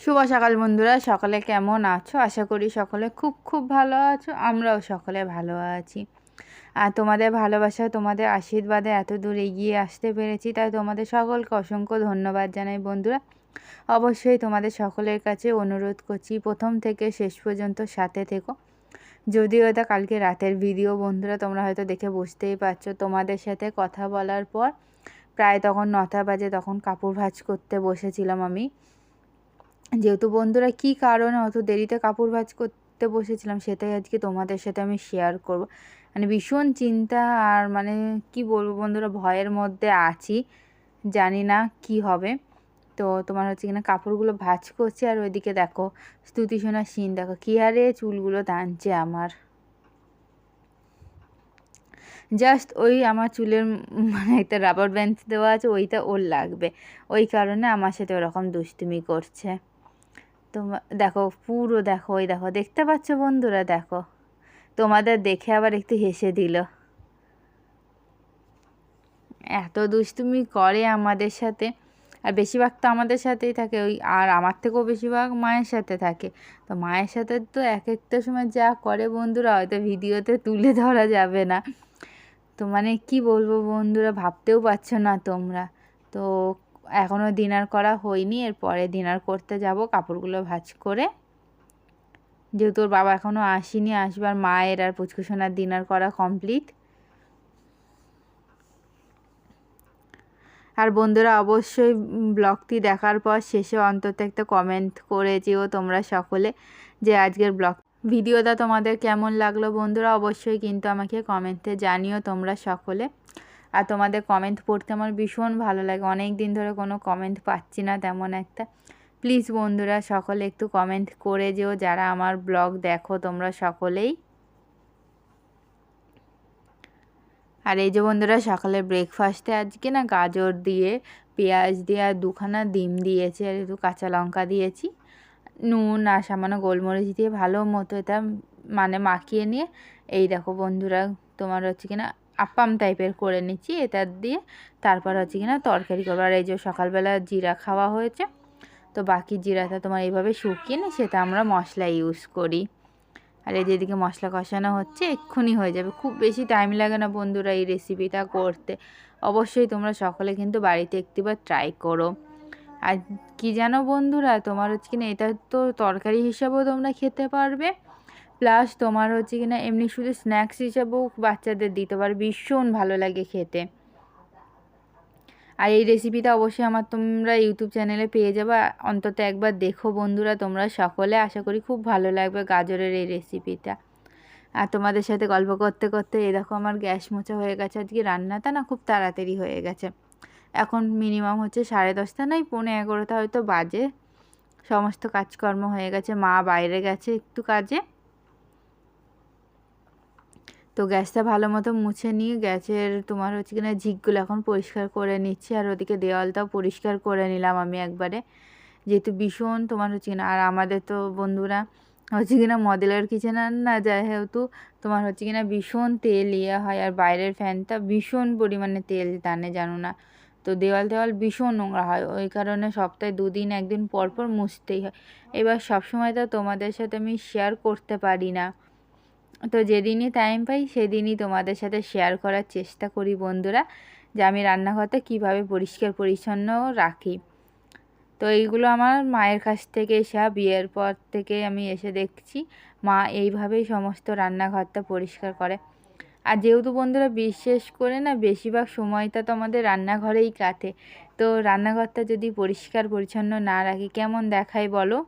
শুভ সকাল বন্ধুরা, সকলে কেমন আছো? আশা করি সকলে খুব খুব ভালো আছো, আমরাও সকলে ভালো আছি। আর তোমাদের ভালোবাসা, তোমাদের আশীর্বাদে এত দূর এগিয়ে আসতে পেরেছি, তাই তোমাদের সকলকে অসংখ্য ধন্যবাদ জানাই বন্ধুরা। অবশ্যই তোমাদের সকলের কাছে অনুরোধ করছি, প্রথম থেকে শেষ পর্যন্ত সাথে থেকো। যদিও এটা কালকে রাতের ভিডিও বন্ধুরা, তোমরা হয়তো দেখে বুঝতেই পারছ, তোমাদের সাথে কথা বলার পর প্রায় তখন নটা বাজে তখন কাপড় ভাজ করতে বসেছিলাম আমি। যেহেতু বন্ধুরা কি কারণে অত দেরিতে কাপড় ভাজ করতে বসেছিলাম সেটাই আজকে তোমাদের সাথে আমি শেয়ার করব। মানে ভীষণ চিন্তা আর মানে কি বলব বন্ধুরা, ভয়ের মধ্যে আছি, জানি না কি হবে। তো তোমার হচ্ছে কিনা কাপড়গুলো ভাজ করছে আর ওইদিকে দেখো, স্তুতি শোনার সিন, দেখো কী হারে চুলগুলো টানছে আমার। জাস্ট ওই আমার চুলের মানে একটা রাবার ব্যান্ড দেওয়া আছে, ওইটা ওর লাগবে। ওই কারণে আমার সাথে ওরকম দুষ্টুমি করছে। তোমার দেখো, পুরো দেখো ওই দেখো, দেখতে পাচ্ছ বন্ধুরা, দেখো। তোমাদের দেখে আবার একটু হেসে দিল। এত দুষ্টুমি করে আমাদের সাথে, আর বেশিরভাগ তো আমাদের সাথেই থাকে, ওই, আর আমার থেকেও বেশিরভাগ মায়ের সাথে থাকে। তো মায়ের সাথে তো এক একটা সময় যা করে বন্ধুরা, হয়তো ভিডিওতে তুলে ধরা যাবে না। তো মানে কি বলব বন্ধুরা, ভাবতেও পারছ না তোমরা। তো এখনও ডিনার করা হয়নি, এরপরে ডিনার করতে যাব, কাপড়গুলো ভাজ করে। যেহেতু ওর বাবা এখনও আসেনি আসবার মায়ের আর পুচকুসোনার ডিনার করা কমপ্লিট আর বন্ধুরা, অবশ্যই ব্লগটি দেখার পর শেষে অন্তত একটা কমেন্ট করে যেও তোমরা সকলে যে আজকের ব্লগ ভিডিওটা তোমাদের কেমন লাগল বন্ধুরা? অবশ্যই কিন্তু আমাকে কমেন্টে জানিও তোমরা সকলে। আর তোমাদের কমেন্ট পড়তে আমার ভীষণ ভালো লাগে। অনেক দিন ধরে কোনো কমেন্ট পাচ্ছি না তেমন একটা। প্লিজ বন্ধুরা, সকলে একটু কমেন্ট করে যেও। যারা আমার ব্লগ দেখো, তোমরা সকলেই। আর এই যে বন্ধুরা, সকালে ব্রেকফাস্টে আজকে না গাজর দিয়ে, পেঁয়াজ দিয়ে আর দুখানা ডিম দিয়েছি আর একটু কাঁচা লঙ্কা দিয়েছি। নুন আর সামান্য গোলমরিচ দিয়ে ভালো মতো এটা মানে মাখিয়ে নিয়ে, এই দেখো বন্ধুরা, তোমার হচ্ছে কিনা আপাম টাইপের করে নিচ্ছি, এটা দিয়ে তারপর হচ্ছে কিনা তরকারি করব। আর এই যে সকালবেলা জিরা খাওয়া হয়েছে, তো বাকি জিরাটা তোমার এইভাবে শুকিয়ে নিয়ে সেটা আমরা মশলা ইউজ করি। আর এই যেদিকে মশলা কষানো হচ্ছে, এক্ষুনি হয়ে যাবে। খুব বেশি টাইম লাগে না বন্ধুরা এই রেসিপিটা করতে। অবশ্যই তোমরা সকলে কিন্তু বাড়িতে একটিবার ট্রাই করো। আর কি জানো বন্ধুরা, তোমার হচ্ছে কিনা এটা তো তরকারি হিসাবেও তোমরা খেতে পারবে। প্লাস তোমার হচ্ছে কি না এমনি শুধু স্ন্যাক্স হিসাবেও বাচ্চাদের দিতে পারে, ভীষণ ভালো লাগে খেতে। আর এই রেসিপিটা অবশ্যই আমার তোমরা ইউটিউব চ্যানেলে পেয়ে যাবে, অন্তত একবার দেখো বন্ধুরা, তোমরা সকলে আশা করি খুব ভালো লাগবে গাজরের এই রেসিপিটা আর তোমাদের সাথে গল্প করতে করতে এই দেখো আমার গ্যাস মোছা হয়ে গেছে, আজকে রান্নাটা না খুব তাড়াতাড়ি হয়ে গেছে। এখন মিনিমাম হচ্ছে সাড়ে দশটা নয়, পৌনে এগারোটা হয়তো বাজে। সমস্ত কাজকর্ম হয়ে গেছে, মা বাইরে গেছে একটু কাজে। তো গ্যাসটা ভালো মতো মুছে নিয়ে গ্যাসের তোমার হচ্ছে কিনা ঝিকগুলো এখন পরিষ্কার করে নিচ্ছি আর ওদিকে দেওয়ালটাও পরিষ্কার করে নিলাম আমি একবারে। যেহেতু ভীষণ তোমার হচ্ছে কিনা, আর আমাদের তো বন্ধুরা হচ্ছে কিনা মডেলের কিচেন না যায় যেহেতু তোমার হচ্ছে কিনা ভীষণ তেল ইয়ে হয় আর বাইরের ফ্যানটা ভীষণ পরিমাণে তেল টানে, জানো না। তো দেওয়াল দেওয়াল ভীষণ নোংরা হয়, ওই কারণে সপ্তাহে দুদিন একদিন পর পর মুছতেই হয়। এবার সবসময় তো তোমাদের সাথে আমি শেয়ার করতে পারি না। তো যেদিনই টাইম পাই, সেদিনই তোমাদের সাথে শেয়ার করার চেষ্টা করি বন্ধুরা, যে আমি রান্নাঘরটা কীভাবে পরিষ্কার পরিচ্ছন্ন রাখি। তো এইগুলো আমার মায়ের কাছ থেকে এসে বিয়ের পর থেকে আমি এসে দেখছি, মা এইভাবেই সমস্ত রান্নাঘরটা পরিষ্কার করে। আর যেহেতু বন্ধুরা বিশেষ করে না, বেশিরভাগ সময়টা তো আমাদের রান্নাঘরেই কাটে, তো রান্নাঘরটা যদি পরিষ্কার পরিচ্ছন্ন না রাখি, কেমন দেখায় বলো?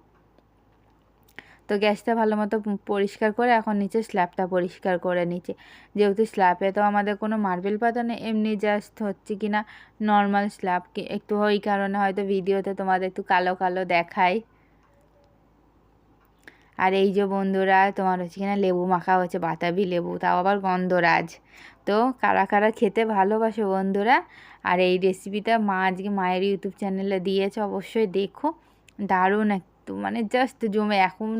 তো গ্যাসটা ভালো মতো পরিষ্কার করে এখন নিচে স্ল্যাবটা পরিষ্কার করে নিচ্ছে। যেহেতু স্ল্যাবে তো আমাদের কোনো মার্বেল পাতা নেই, এমনি জাস্ট হচ্ছে কি না নর্মাল স্ল্যাব একটু ওই কারণে হয়তো ভিডিওতে তোমাদের একটু কালো কালো দেখায়। আর এই যে বন্ধুরা, তোমার হচ্ছে কিনা লেবু মাখা হচ্ছে, বাতাবি লেবু, তাও আবার গন্ধরাজ। তো কারা কারা খেতে ভালোবাসো বন্ধুরা, আর এই রেসিপিটা মা আজকে মায়ের ইউটিউব চ্যানেলে দিয়েছে, অবশ্যই দেখো। দারুণ একটু মানে জাস্ট জমে। এখন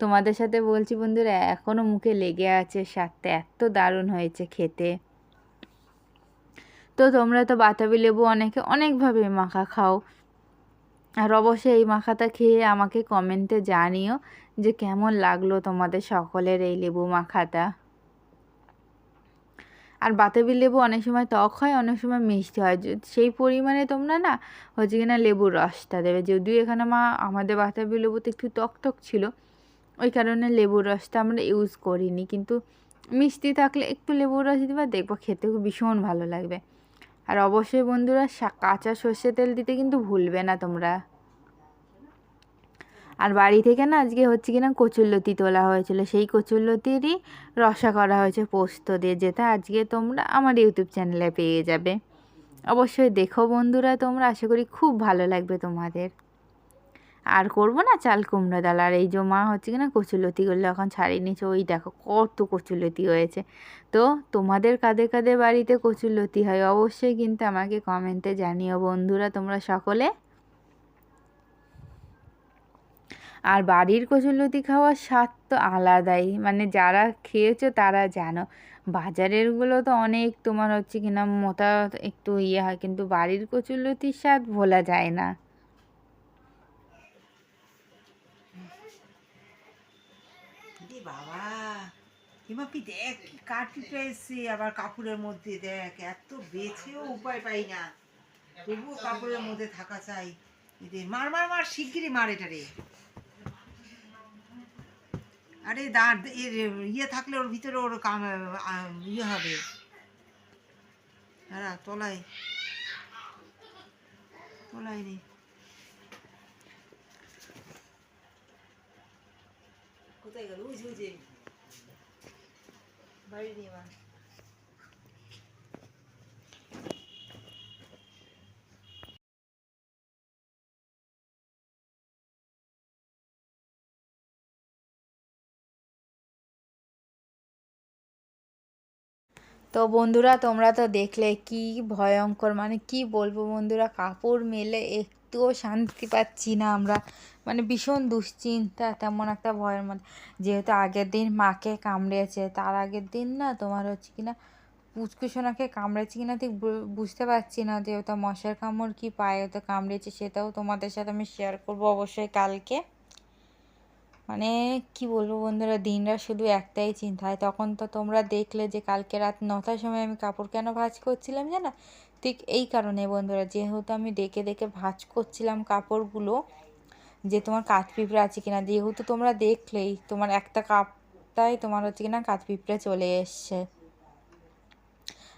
তোমাদের সাথে বলছি বন্ধুরা এখনও মুখে লেগে আছে স্বাদটা, এত দারুণ হয়েছে খেতে। তো তোমরা তো বাতাবি লেবু অনেকে অনেকভাবে মাখা খাও। আর অবশ্যই এই মাখাটা খেয়ে আমাকে কমেন্টে জানিও যে কেমন লাগল তোমাদের সকলের এই লেবু মাখাটা। আর বাতাবি লেবু অনেক সময় টক হয়, অনেক সময় মিষ্টি হয়। সেই পরিমাণে তোমরা না হচ্ছে কিনা লেবুর রসটা দেবে। যদিও এখানে মা, আমাদের বাতাবি লেবুতে একটু টক টক ছিল, ওই কারণে লেবুর রসটা আমরা ইউজ করিনি। কিন্তু মিষ্টি থাকলে একটু লেবুর রস দিবা, দেখব খেতে খুব ভীষণ ভালো লাগবে। আর অবশ্যই বন্ধুরা কাঁচা সর্ষে তেল দিতে কিন্তু ভুলবে না তোমরা। আর বাড়ি থেকে না আজকে হচ্ছে কিনা কচুরলতি তোলা হয়েছিল। সেই কচুরলতিরই রসা করা হয়েছে পোস্ত দিয়ে, যেটা আজকে তোমরা আমার ইউটিউব চ্যানেলে পেয়ে যাবে। অবশ্যই দেখো বন্ধুরা, তোমরা আশা করি খুব ভালো লাগবে তোমাদের। আর করব না চাল কুমড়ো ডাল, আর এই যে মা হচ্ছে কিনা কচুলতিগুলো এখন ছাড়িয়ে নিচ্ছে ওই দেখো কত কচুলতি হয়েছে। তো তোমাদের কাদের কাদের বাড়িতে কচুলতি হয়, অবশ্যই কিন্তু আমাকে কমেন্টে জানিও বন্ধুরা, তোমরা সকলে। আর বাড়ির কচুলতি খাওয়ার স্বাদ তো আলাদাই। মানে যারা খেয়েছো তারা জানো বাজারেরগুলো তো অনেক তোমার হচ্ছে কিনা মোটা একটু ইয়ে হয়, কিন্তু বাড়ির কচুলতির স্বাদ ভোলা যায় না। দেখ কাপড়ের মধ্যে দেখ, এত বেছেও উপায় পাই না। তবুও কাপড়ের মধ্যে থাকা চাই। মার মার মার, শিগগিরই মার এটা রে। আরে দাঁড়, এর ইয়ে থাকলে ওর ভিতরে ওর কাম ইয়ে হবে। হ্যাঁ তলায়। তলায় রে কোথায় গেল? ওই যে বাড়ি নিয়ে তো বন্ধুরা, তোমরা তো দেখলে কি ভয়ঙ্কর মানে কি বলব বন্ধুরা, কাপড় মেলে একটুও শান্তি পাচ্ছি না আমরা। মানে ভীষণ দুশ্চিন্তা, তেমন একটা ভয়ের মধ্যে। যেহেতু আগের দিন মাকে কামড়েছে, তার আগের দিন না তোমার হচ্ছে কিনা পুচকুসোনাকে কামড়েছে কিনা ঠিক বুঝতে পারছি না যে ওটা মশার কামড় কি পায়ে ওটা কামড়েছে সেটাও তোমাদের সাথে আমি শেয়ার করব অবশ্যই কালকে। মানে কি বলব বন্ধুরা, দিনরা শুধু একটাই চিন্তায় তখন তো তোমরা দেখলে যে কালকে রাত নটার সময় আমি কাপড় কেন ভাজ করছিলাম জানো? ঠিক এই কারণে বন্ধুরা, যেহেতু আমি দেখে দেখে ভাজ করছিলাম কাপড়গুলো, যে তোমার কাঠ পিঁপড়ে আছে কিনা। যেহেতু তোমরা দেখলেই, তোমার একটা কাপটাই তোমার হচ্ছে কিনা কাঠ পিঁপড়ে চলে এসছে।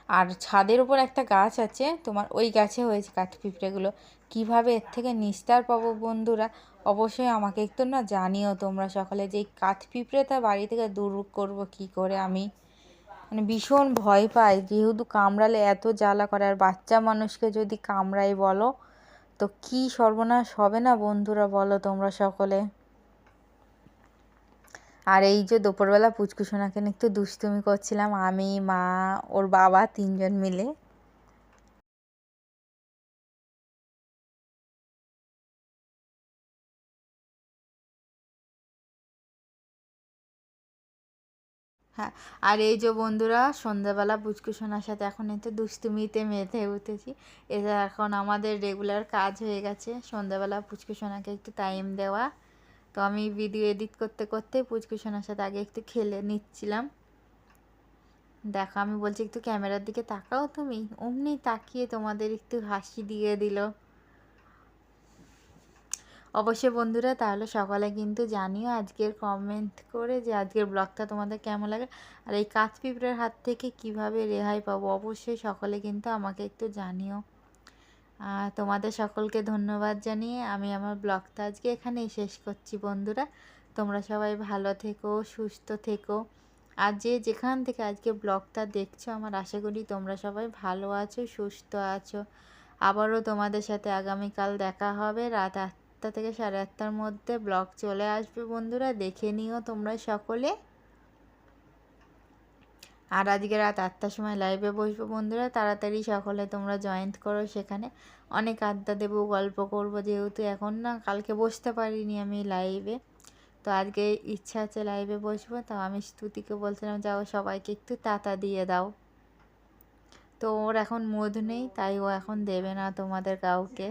আর ছাদের উপর একটা গাছ আছে, তোমার ওই গাছে হয়েছে কাঠ পিঁপড়েগুলো। কীভাবে এর থেকে নিস্তার পাবো বন্ধুরা? অবশ্যই আমাকে একটু না জানিও তোমরা সকালে যে কাঠ পিঁপড়েটা বাড়ি থেকে দূর করব কি করে আমি। মানে ভীষণ ভয় পাই, যেহেতু কামড়ালে এত জ্বালা করে, আর বাচ্চা মানুষকে যদি কামড়াই বলো, তো কি সর্বনাশ হবে না বন্ধুরা বলো তোমরা সকলে। আর এই যে দুপুরবেলা পুচকুসোনাকে একটু দুষ্টুমি করছিলাম, আমি, মা, ওর বাবা তিনজন মিলে। হ্যাঁ আর এই যে বন্ধুরা, সন্ধ্যাবেলা পুচকুসোনার সাথে এখন এতে দুষ্টুমিতে মেতে উঠেছি। এটা এখন আমাদের রেগুলার কাজ হয়ে গেছে, সন্ধ্যাবেলা পুচকুসোনাকে একটু টাইম দেওয়া। তো আমি ভিডিও এডিট করতে করতে পুচকুসোনার সাথে আগে একটু খেলে নিচ্ছিলাম। দেখো, আমি বলছি একটু ক্যামেরার দিকে তাকাও তুমি। অমনি তাকিয়ে তোমাদের একটু হাসি দিয়ে দিল। অবশ্যই বন্ধুরা, তাহলে সকালে কিন্তু জানিও আজকের কমেন্ট করে যে আজকের ব্লগটা তোমাদের কেমন লাগে। আর এই কাঁচ পিঁপড়ের হাত থেকে কীভাবে রেহাই পাবো অবশ্যই সকলে কিন্তু আমাকে একটু জানিও। আর তোমাদের সকলকে ধন্যবাদ জানিয়ে আমি আমার ব্লগটা আজকে এখানেই শেষ করছি বন্ধুরা। তোমরা সবাই ভালো থেকো, সুস্থ থেকো। আর যে যেখান থেকে আজকে ব্লগটা দেখছ, আমার আশা করি তোমরা সবাই ভালো আছো, সুস্থ আছো। আবারও তোমাদের সাথে আগামীকাল দেখা হবে। রাত আটটা থেকে সাড়ে আটটার মধ্যে ব্লগ চলে আসবে বন্ধুরা, দেখে নিও তোমরা সকলে। আর আজকে রাত আটটার সময় লাইভে বসবো বন্ধুরা, তাড়াতাড়ি সকলে তোমরা জয়েন্ট করো সেখানে। অনেক আড্ডা দেবো, গল্প করব, যেহেতু এখন না, কালকে বসতে পারিনি আমি লাইভে তো আজকে ইচ্ছা আছে লাইভে বসবো, তো আমি স্তুতিকে বলছিলাম, যাও সবাইকে একটু তাতা দিয়ে দাও। তো ওর এখন মধু নেই, তাই ও এখন দেবে না তোমাদের কাউকে।